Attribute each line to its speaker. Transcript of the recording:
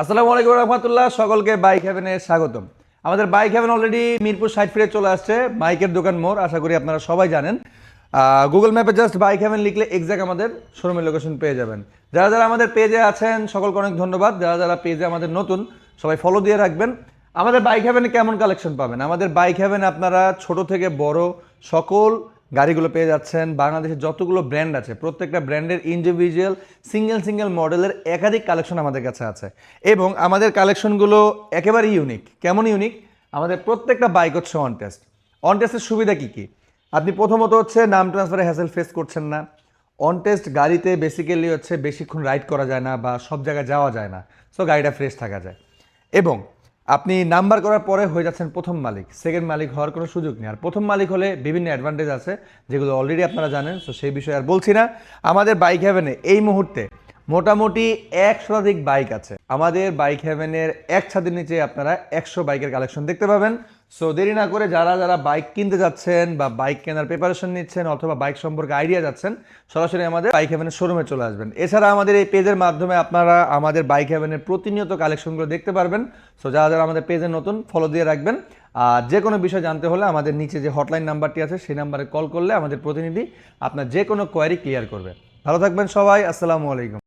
Speaker 1: আসসালামু আলাইকুম রহমতুল্লাহ, সকলকে বাইক হ্যাভেনে স্বাগতম। আমাদের bike haven already Mirpur side ফিরে চলে আসছে বাইকের দোকান মোড়, আশা করি আপনারা সবাই জানেন। গুগল ম্যাপে জাস্ট বাইক হ্যাভেন লিখলে এক্সাক্ট আমাদের শোরুমের লোকেশন পেয়ে যাবেন। যারা যারা আমাদের পেজে আছেন, সকলকে অনেক ধন্যবাদ। যারা যারা পেজে আমাদের নতুন, সবাই ফলো দিয়ে রাখবেন। আমাদের বাইক হ্যাভেনে কেমন কালেকশন পাবেন? আমাদের বাইক হ্যাভেন আপনারা ছোট থেকে বড় সকল গাড়িগুলো পেয়ে যাচ্ছেন। বাংলাদেশের যতগুলো ব্র্যান্ড আছে, প্রত্যেকটা ব্র্যান্ডের ইন্ডিভিজুয়াল সিঙ্গেল সিঙ্গেল মডেলের একাধিক কালেকশন আমাদের কাছে আছে। এবং আমাদের কালেকশনগুলো একেবারেই ইউনিক কেমন ইউনিক আমাদের প্রত্যেকটা বাইক হচ্ছে অন টেস্ট অন টেস্টের সুবিধা কী কী? আপনি প্রথমত হচ্ছে নাম ট্রান্সফারে হ্যাসেল ফেস করছেন না। অন টেস্ট গাড়িতে বেসিক্যালি হচ্ছে বেশিক্ষণ রাইড করা যায় না বা সব জায়গায় যাওয়া যায় না। সো গাড়িটা ফ্রেশ থাকা যায়। এবং আপনি নাম্বার করার পরে হয়ে যাচ্ছেন প্রথম মালিক সেকেন্ড মালিক হওয়ার কোনো সুযোগ নেই। আর প্রথম মালিক হলে বিভিন্ন অ্যাডভান্টেজ আছে যেগুলো অলরেডি আপনারা জানেন সো সেই বিষয়ে আর বলছি না। আমাদের বাইক হ্যাভেনে এই মুহূর্তে মোটামুটি এক শতাধিক বাইক আছে। আমাদের বাইক হ্যাভেনের এক ছাদের নিচে আপনারা একশো বাইকের কালেকশন দেখতে পাবেন। সো দেরি না করে যারা যারা বাইক কিনতে যাচ্ছেন বা বাইক কেনার প্রিপারেশন নিচ্ছেন অথবা বাইক সম্পর্কে আইডিয়া যাচ্ছেন, সরাসরি আমাদের বাইক হ্যাভেনের শোরুমে চলে আসবেন। এছাড়া আমাদের এই পেজের মাধ্যমে আপনারা আমাদের বাইক হ্যাভেনের প্রতিনিয়ত কালেকশনগুলো দেখতে পারবেন। সো যারা যারা আমাদের পেজে নতুন ফলো দিয়ে রাখবেন। আর যে কোনো বিষয় জানতে হলে আমাদের নিচে যে হটলাইন নাম্বারটি আছে, সেই নাম্বারে কল করলে আমাদের প্রতিনিধি আপনার যে কোনো কোয়ারি ক্লিয়ার করবে। ভালো থাকবেন সবাই, আসসালামু আলাইকুম।